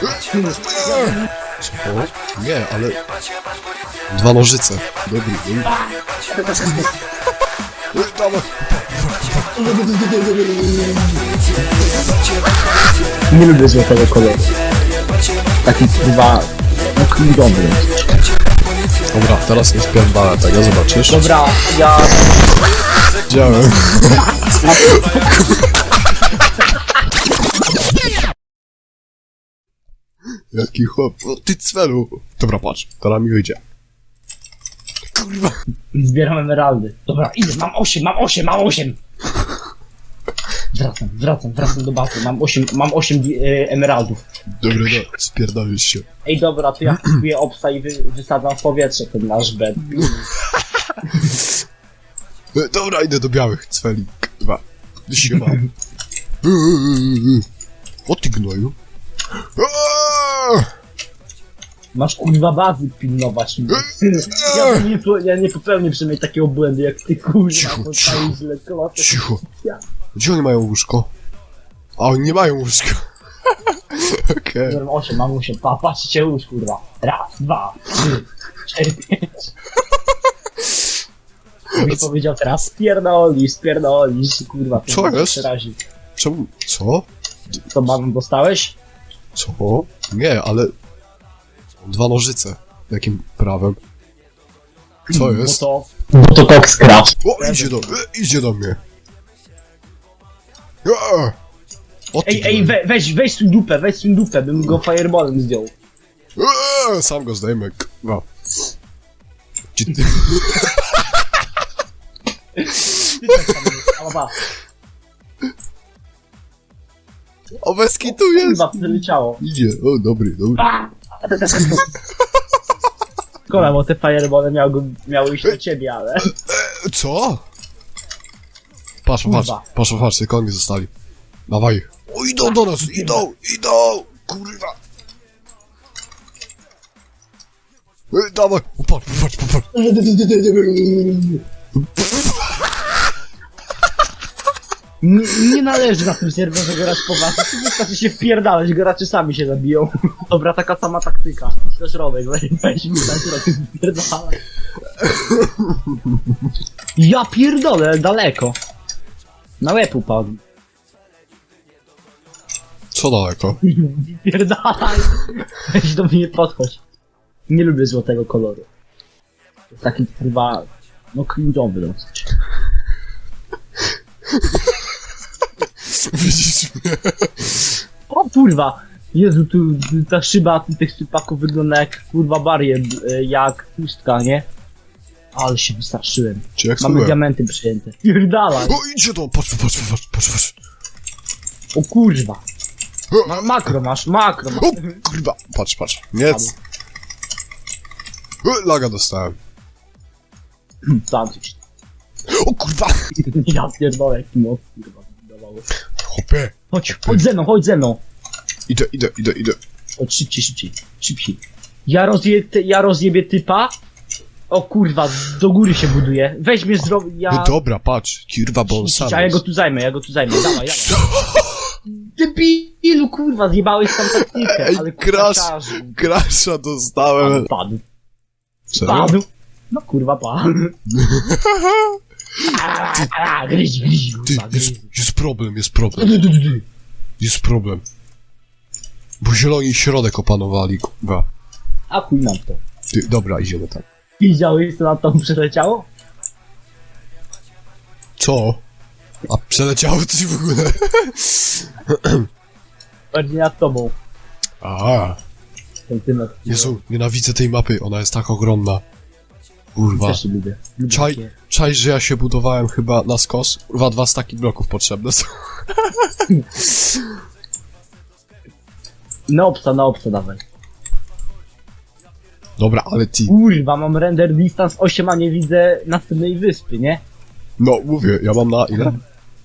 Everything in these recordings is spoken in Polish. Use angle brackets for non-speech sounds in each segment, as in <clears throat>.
Co? Nie, ale... Dwa nożyce. Dobry, dobry. Dawaj. Nie lubię złotego koloru. Taki chyba... No dobry. Dobra, teraz nie spierdala tego, zobaczysz? Dobra, ja... Widziałem. <laughs> Jaki chłop. O, ty cwelu. Dobra, patrz, teraz mi wyjdzie. Kurwa. Zbieram emeraldy. Dobra, idę, mam 8, mam 8, mam 8! Wracam, wracam, wracam do bazy. Mam 8, mam 8 e, emeraldów. Dobra, no, spierdolisz się. Ej, dobra, to ja kupuję obsa i wy, wysadzam w powietrze ten nasz bed. E, Dobra, idę do białych cweli. Kurwa. Siema. <laughs> O ty gnoju. Aaaa! Masz kurwa bazy pilnować mnie. Ja, nie, po- ja nie popełnię przynajmniej takiego błędu jak ty kurwa. Cicho, cicho. źle. Cicho. Ja. Gdzie oni mają łóżko? A oni nie mają łóżka. <laughs> Okej. Mam 8, mam 8. Pa, patrzcie już kurwa. Raz, dwa, trzy, cztery, pięć. Mi <laughs> powiedział teraz spierdolisz, spierdolisz, kurwa. to Co mnie jest? przerazi. Czemu? Co? To banan dostałeś? Co? Nie, ale... Dwa nożyce. Jakim prawem? Co jest? Bo to... Bo to Coxcraft. O, idzie do, e, idzie do mnie. Eee! O ty Ej, ej, we, weź, weź swój dupę, weź swój dupę, bym go fireballem zdjął. Eee, sam go zdejmę. No. Gdzie ty? <laughs> Ty tak tam jest, ała, O, Weski tu jest! Kurwa, wyleciało. Idzie. O, dobry, dobry. <laughs> Kola, bo te fireballe miały, miały iść do ciebie, ale... Co? Patrz, patrz, Kurwa. patrz, patrz, tylko oni zostali. Dawaj. O, idą do nas, idą, idą! Kurwa! E, dawaj! O, patrz, patrz, patrz, patrz. Nie, nie należy na tym serwerze grać poważnie, tu wystarczy się wpierdalać, gracze sami się zabiją. Dobra, taka sama taktyka. Idź na środek, weź, weź mi na środek, wpierdalaj. Ja pierdolę, daleko. Na łeb upadł. Co daleko? Pierdalaj. Weź do mnie podchodź. Nie lubię złotego koloru. Jest taki chyba, no cringe'owy dosyć. Widzisz mnie? O kurwa! Jezu, tu ta szyba tych sypaków wygląda jak kurwa barier, e, jak pustka, nie? Ale się wystraszyłem. Czy jak Mamy diamenty przyjęte. Pierdalaj! O, idzie to! Patrz, patrz, patrz, patrz, patrz. O kurwa! Ma makro masz, makro masz. O, kurwa! Patrz, patrz. Nie. Laga dostałem. Sandwich. <clears throat> O kurwa! <laughs> Ja pierdolę, jaki moc kurwa wydawało. Hopie! Chodź, chodź ze mną, chodź ze mną! Idę, idę, idę, idę. Chodź szybciej, szybciej, szybciej. Ja, rozje, ja rozjebię typa. O kurwa, do góry się buduje. Weź mnie zrob... Ja... No dobra, patrz. Kurwa, bo sam A ja go tu zajmę, ja go tu zajmę, dawaj, dawaj. Debilu, kurwa, zjebałeś tam taktykę, Ej, ale crash. czarzu. Krasza dostałem. Padł, Serio? padł. No kurwa, padł. <laughs> A, a, Gryź, gryź, Ty, kurwa, gryź. jest, jest problem, jest problem. Du, du, du, du. Jest problem. Bo zieloni środek opanowali, kurwa. A chuj nam to. Ty, dobra, idziemy tam. Widziałeś, co nam tam przeleciało? Co? A przeleciało coś w ogóle? <clears throat> Bardziej nad tobą, A, centymetr. Jezu, nienawidzę tej mapy, ona jest tak ogromna. Kurwa. Też lubię. lubię Czaj, takie- czaj, że ja się budowałem chyba na skos. Kurwa, dwa staki bloków potrzebne są. Na obca, na obca dawaj. Dobra, ale ty. Kurwa, mam render distance 8, a nie widzę następnej wyspy, nie? No, mówię, ja mam na ile?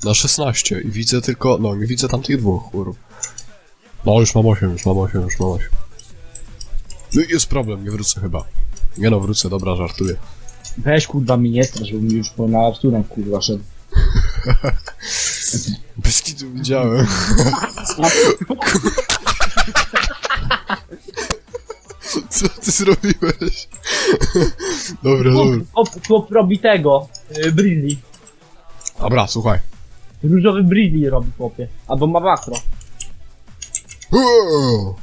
Na 16 i widzę tylko, no, nie widzę tamtych dwóch, kurwa. No, już mam 8, już mam 8, już mam 8. No i jest problem, nie wrócę chyba. Nie no, wrócę, dobra, żartuję. Weź kurwa mi nie strasz, bo mi już po na Arturem kurwa szedł. <laughs> Bez kitu widziałem. <laughs> Co ty zrobiłeś? <laughs> Dobra, Chłop, dobra. chłop, chłop robi tego, yy, Brilli. Dobra, słuchaj. Różowy Brilli robi chłopie. Albo ma makro. Uuu, uuu.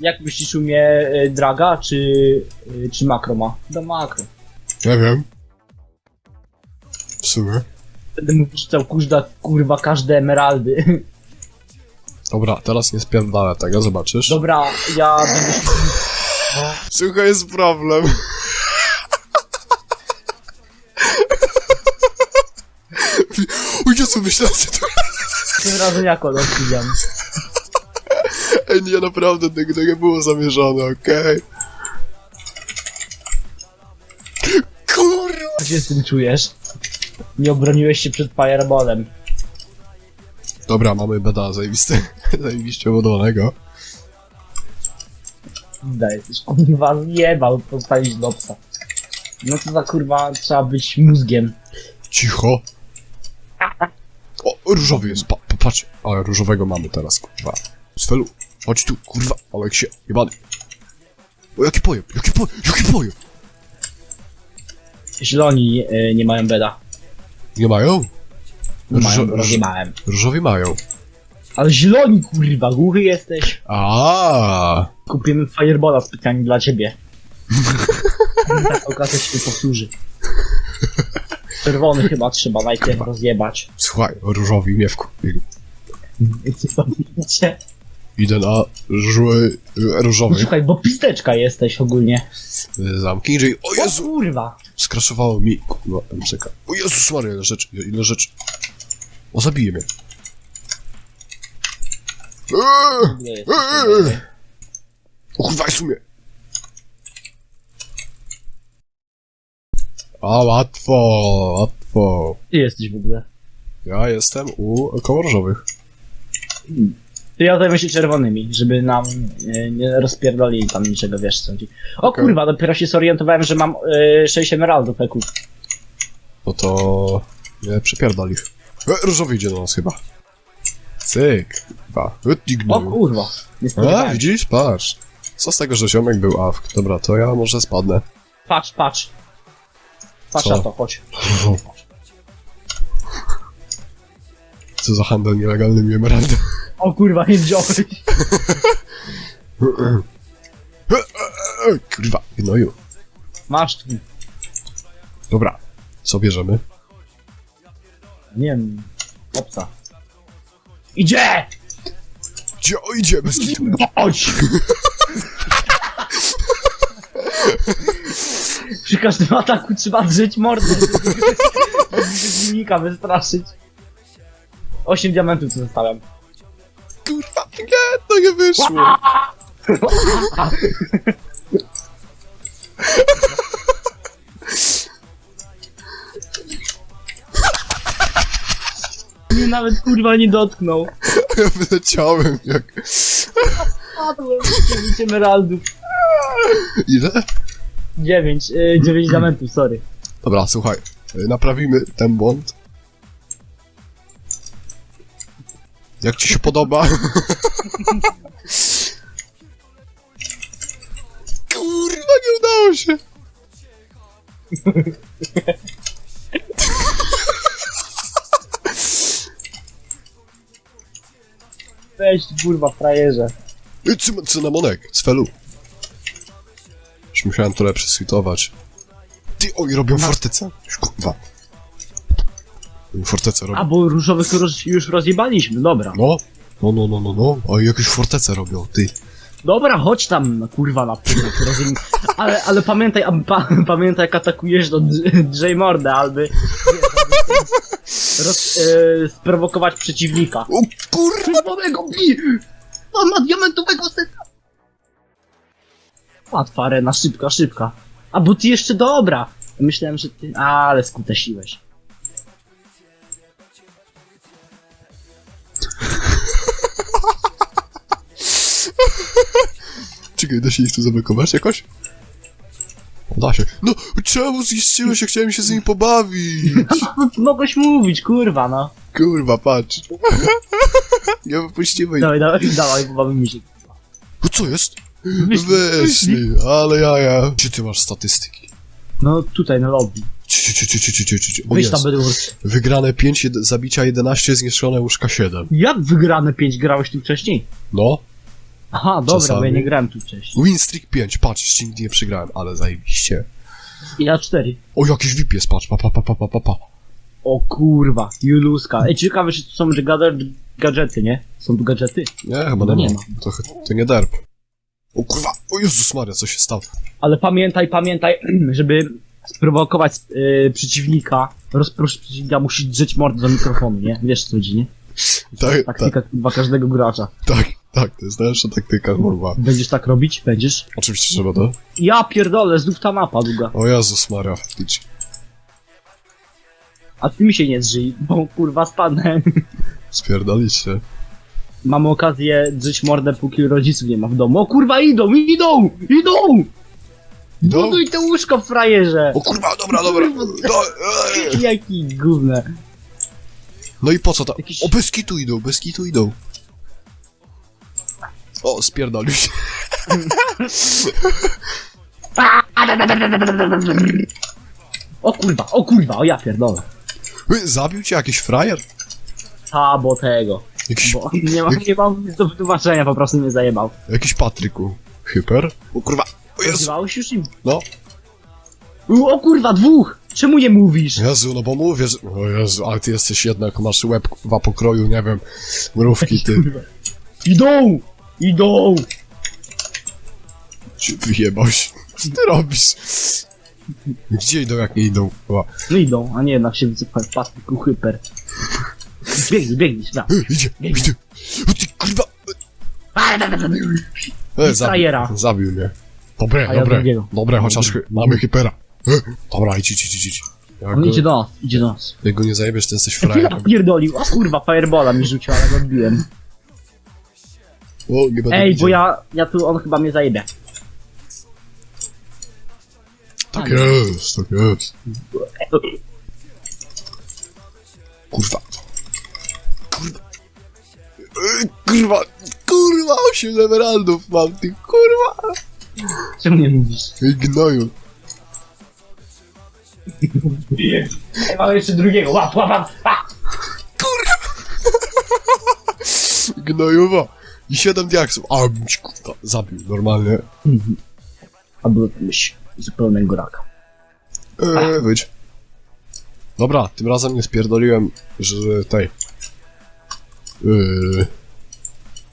Jak myślisz u mnie y, Draga, czy, y, czy makro ma? Do makro. Nie wiem. W sumie. Będę mu wrzucał kurda, kurwa każde emeraldy. <laughs> Dobra, teraz nie spierdalę tego, zobaczysz. Dobra, ja będę się... Słuchaj, jest problem. O Jezu, myślałem, że to... tym razem jako odbijam. Ej, nie, naprawdę, tego nie było zamierzone, okej? Kurwa! Jak się z tym czujesz? Nie obroniłeś się przed fireballem. Dobra, mamy beda zajebiste, <laughs> zajebiście budowanego. Zda jesteś kurwa zjebał postawić dopsa. No co za kurwa, trzeba być mózgiem. Cicho. O, różowy jest, pa, pa, patrz. Ale różowego mamy teraz, kurwa. Svelu, chodź tu, kurwa. Aleksie, jebany. O, jaki pojeb, jaki pojeb, jaki pojeb. Zieloni y, nie mają beda. Nie mają? Nie mają, Różo- rozjebałem. Różowi mają. Ale zieloni kurwa, głuchy jesteś. A, Kupimy fireballa specjalnie dla ciebie. tak okazja się powtórzy. Czerwony chyba trzeba najpierw rozjebać. Słuchaj, różowi mnie wkupili. Co zrobicie? Idę na żły, No różowy. słuchaj, bo pisteczka jesteś ogólnie. Zamknij drzwi. O O Jezu! kurwa! Skraszowało mi, kurwa, MCK. O Jezus Maria, ile rzeczy, ile rzeczy. O, zabije mnie. Eee! Ogóle jesteś O kurwa, jest u mnie. A, łatwo, łatwo. Ty jesteś w ogóle. Ja jestem u koło różowych. To ja zajmę się czerwonymi, żeby nam e, nie rozpierdolili tam niczego, wiesz co chodzi. O Okej. kurwa, dopiero się zorientowałem, że mam e, 6 emeraldów eku. No to... Nie, przepierdol ich. E, różowy idzie do nas chyba. Cyk, kurwa. O kurwa, nie A, spodziewałem. widzisz? Patrz. Co z tego, że ziomek był awk? Dobra, to ja może spadnę. Patrz, patrz. Patrz Co? na to, chodź. <laughs> Co za handel nielegalnymi emeraldami. O kurwa, nie wziąłeś. E, Kurwa, gnoju. Masz tu. Dobra, co bierzemy? Nie wiem, obca. Idzie! Gdzie o, idzie bez kitu? Chodź! Przy każdym ataku trzeba drzeć mordę, żeby przeciwnika wystraszyć. 8 diamentów co zostałem. Kurwa, nie, to nie wyszło. Mnie nawet kurwa nie dotknął. Ja wyleciałem jak... Padłem. 9 emeraldów. Ile? 9, y, 9 diamentów, sorry. Dobra, słuchaj. Naprawimy ten błąd. Jak ci się podoba? <laughs> Kurwa, nie udało się. Weź kurwa frajerze. Y, cym- Cynamonek, z felu. Już musiałem to lepsze switować. Ty, oni robią fortecę. Już, fortecę robią. A bo różowych roz, już rozjebaliśmy, dobra. No, no, no, no, no, no. A jakieś fortece robią, ty. Dobra, chodź tam, kurwa, na północ, rozumiem. Ale, ale pamiętaj, a, pa, pamiętaj jak atakujesz do drzej mordę, albo wiesz, roz, e, sprowokować przeciwnika. O kurwa! Czerwonego bij! On ma diamentowego seta! Łatwa arena, szybka, szybka. A bo ty jeszcze dobra! Myślałem, że ty... Ale skutesiłeś. Czekaj, da się ich tu zablokować jakoś? Da się. No, czemu zniszczyłeś? Ja chciałem się z nimi pobawić. No, <laughs> mogłeś mówić, kurwa, no. Kurwa, patrz. <laughs> Nie wypuścimy ich. Dawaj, dawaj, dawaj, pobawimy się. O, co jest? Wyszli, ale jaja. Gdzie ty masz statystyki? No tutaj na lobby. Ci, ci, ci, ci, ci, ci, ci. O jest. tam Bedwars. Wygrane 5, jed- zabicia 11, zniszczone łóżka 7. Jak wygrane 5 grałeś tu wcześniej? No. Aha, dobra, bo Czasami. ja nie grałem tu wcześniej. Win streak 5, patrz, jeszcze nigdy nie przegrałem, ale zajebiście. I ja 4. O, jakiś VIP jest, patrz, pa, pa, pa, pa, pa, pa, pa. O kurwa, Juluska. Ej, ciekawe, czy tu są że gada- gadżety, nie? Są tu gadżety. Nie, chyba No nie, nie ma. To, to nie derp. O kurwa, o Jezus Maria, co się stało? Ale pamiętaj, pamiętaj, <clears throat> żeby sprowokować y, przeciwnika, rozproszyć przeciwnika, musisz drzeć mordę do mikrofonu, nie? Wiesz co chodzi, nie? Tak, tak, Taktyka chyba każdego gracza. tak, tak, to jest najlepsza taktyka, kurwa. Będziesz tak robić? Będziesz? Oczywiście, że będę. Ja pierdolę, znów ta mapa długa. O Jezus Maria, faktycznie. A ty mi się nie zżyj, bo kurwa spadnę. Spierdaliście. Mamy okazję drzeć mordę, póki rodziców nie ma w domu. O kurwa, idą, idą, idą! Idą? Buduj te łóżko, frajerze! O kurwa, dobra, dobra. Do. Jaki gówne. No i po co ta... Jakiś- O, bez kitu idą, bez kitu idą. O, spierdolił się. O kurwa, o kurwa, o ja pierdolę. Zabił cię jakiś frajer? Ta, bo tego. Jakiś, Bo nie mam, nie mam nic do wytłumaczenia, po prostu mnie zajebał. jakiś Patryku. Hyper? O kurwa, o Jezu. Rozwałeś już im? No, U, O kurwa, dwóch! Czemu nie mówisz? Jezu, no bo mówię, że... O Jezu, ale ty jesteś jednak, masz łeb kurwa pokroju, nie wiem, mrówki, ty. Idą! Idą! Ci wyjebał się. Co ty robisz? Gdzie idą, jak nie idą? Chyba. No idą, a nie jednak się wysypał patyku hyper. Biegnij, biegnij, śmiało. Ej, Idzie, idzie. O ty kurwa. E, frajera. zabił, zabił mnie. Dobre, A ja dobre, drugiego. dobre, chociaż chy- mamy hypera. E, Dobra, idź, idź, idź, idź. Jak On go, idzie do nas, idzie do nas. jak go nie zajebiesz, to jesteś Chwila frajerem. pierdolił, o kurwa, firebola mi rzucił, ale go odbiłem. O, nie będę Ej, bo widział. ja, ja tu, on chyba mnie zajebie. Tak jest, tak jest. Kurwa. Kurwa. Kurwa, kurwa, 8 emeraldów mam, ty kurwa. Czemu nie mówisz? Ej, gnoju. Ej, mamy jeszcze drugiego, łap, łap, łap, łap. <laughs> Gnojowa. I 7 diaksów. A, ci, kurwa, zabił, normalnie. A był myśl zupełnego raka. Eee, wyjdź. Dobra, tym razem nie spierdoliłem, że tej. Yy...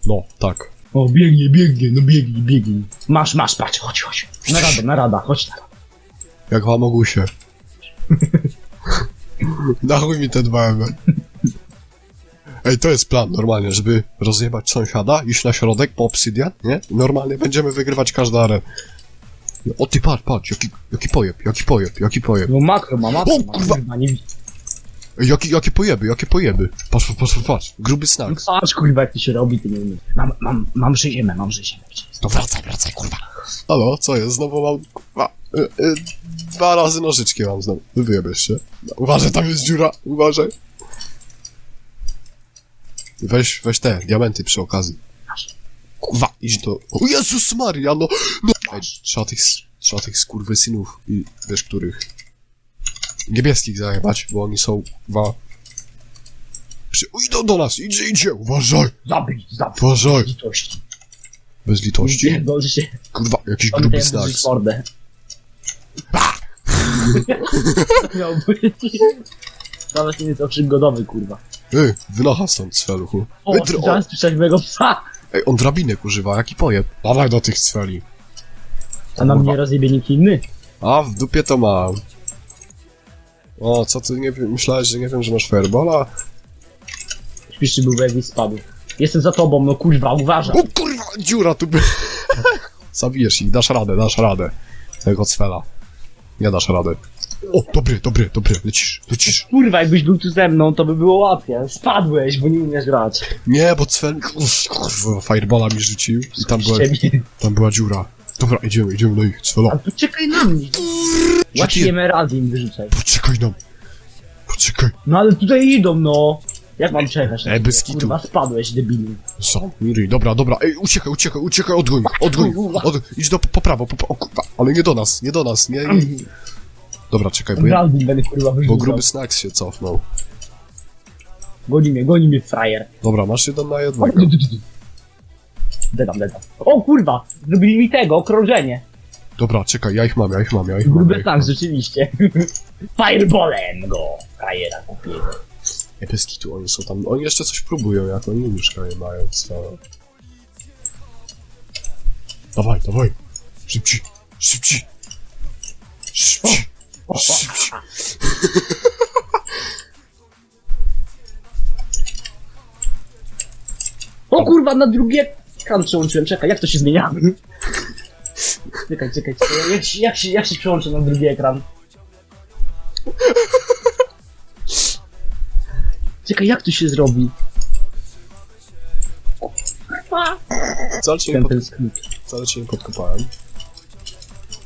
No, tak. O, biegnie, biegnie, no biegnij, biegnij. Masz, masz, patrz, chodź, chodź. Na radę, na rada, chodź na Jak wam się. <laughs> Na chuj mi te dwa emer. Ej, to jest plan normalnie, żeby rozjebać sąsiada, iść na środek po obsydian, nie? Normalnie będziemy wygrywać każdą arenę. O ty patrz, patrz, jaki, jaki pojeb, jaki pojeb, jaki pojeb. No makro ma, makro O, ma, kurwa. nie widzę. Ej, jakie, jakie pojeby, jakie pojeby. Patrz, patrz, patrz, patrz. gruby No snacks. patrz, kurwa, jak to się robi, ty nie umiesz. Mam, mam, mam rzeziemę, mam rzeziemę. To wracaj, wracaj, kurwa. Halo, co jest? Znowu mam, kurwa, y, y, dwa razy nożyczki mam znowu. Wy wyjebiesz się. No, uważaj, tam jest dziura, uważaj. Weź, weź te, diamenty przy okazji. Kurwa, idź do... O Jezus Maria, no... no. Ej, trzeba tych, trzeba tych skurwysynów i wiesz których. Niebieskich zajebać, bo oni są, kurwa... Przy... O, idą do nas, idzie, idzie, uważaj, Zabij, zabij. uważaj. Litości. Bez litości. Pierdol się. Kurwa, jakiś Pamiętaj, gruby mordę. Miał być. <laughs> <laughs> Nawet nie jest okrzygodowy, kurwa. Ej, wynocha stąd cweluchu. O, Ej, dr- o, teraz słyszałeś mojego psa. ej, on drabinek używa, jaki pojeb. Dawaj do tych cweli. A na Kurwa. mnie rozjebie nikt inny. A, w dupie to mam. O, co ty, nie wiem, myślałeś, że nie wiem, że masz firebola? Śpieszny był, jakbyś spadł. Jestem za tobą, no kurwa, uważaj. O kurwa, dziura tu by... <laughs> Zabijesz ich, dasz radę, dasz radę. Tego cwela. Nie dasz radę. O, dobry, dobry, dobry, lecisz, lecisz. Kurwa, jakbyś był tu ze mną, to by było łatwiej. Spadłeś, bo nie umiesz grać. Nie, bo. Uff, Kurwa, firebola mi rzucił i tam była, tam była dziura. Dobra, idziemy, idziemy do ich, cwela. A poczekaj na mnie. Łatwiej emeraldy im wyrzucaj. Poczekaj nam. Poczekaj. No ale tutaj idą, no. Jak mam czekać? na Ej, ciebie? bez kitu. Kurwa, spadłeś, debilu. Co? Miri, dobra, dobra, ej, uciekaj, uciekaj, uciekaj, odgoń, odgoń, od, idź do, po prawo, po, o kurwa, ale nie do nas, nie do nas, nie, nie. Dobra, czekaj, bo, ja, Brandon będę kurwa bo wyrzucał. gruby snacks się cofnął. Goni mnie, goni mnie frajer. Dobra, masz jeden na jednego. Dedam, dedam. O kurwa! Zrobili mi tego, okrążenie. Dobra, czekaj, ja ich mam, ja ich mam, ja ich mam. Ja ich tak, mam. rzeczywiście. <laughs> Fireballem go! Frajera kupiłem. Ej, bez kitu, oni są tam, oni jeszcze coś próbują, jak oni mieszkanie mają całe. Dawaj, dawaj, szybciej, szybciej, szybciej. O kurwa, na drugie ekran przełączyłem. Czekaj, jak to się zmienia? Czekaj, czekaj, czekaj. Jak, się- jak, się, jak się przełączy na drugi ekran? Czekaj, jak to się zrobi? Kurwa! Wcale cię nie, Ten, pod, ten skrót. wcale cię nie podkopałem.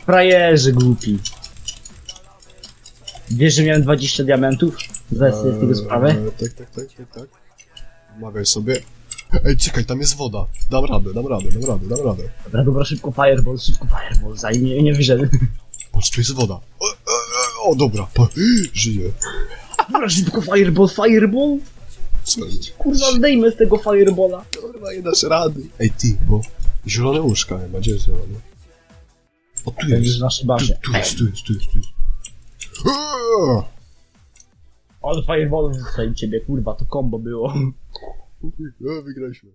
Frajerzy głupi. Wiesz, że miałem 20 diamentów? Zdajesz sobie z tego sprawę? Eee, tak, tak, tak, tak, tak. Mawiaj sobie. Ej, czekaj, tam jest woda. Dam radę, dam radę, dam radę, dam radę. Dobra, dobra, szybko fireball, szybko fireball, zanim nie, nie wyszedł. Patrz, tu jest woda. O, o, o, o dobra, pa, <gasps> żyję. Dobra, szybko fireball, fireball! Co? Kurwa, zdejmę z tego fireballa. Kurwa, nie dasz rady. Ej, ty, bo zielone łóżka nie ma, gdzie jest zielone? O, tu Będziesz jest, w naszej tu, bazie. tu jest, tu jest, tu jest, tu jest. Ale fireball tutaj ciebie, kurwa, to combo było. No, <laughs> wygraliśmy.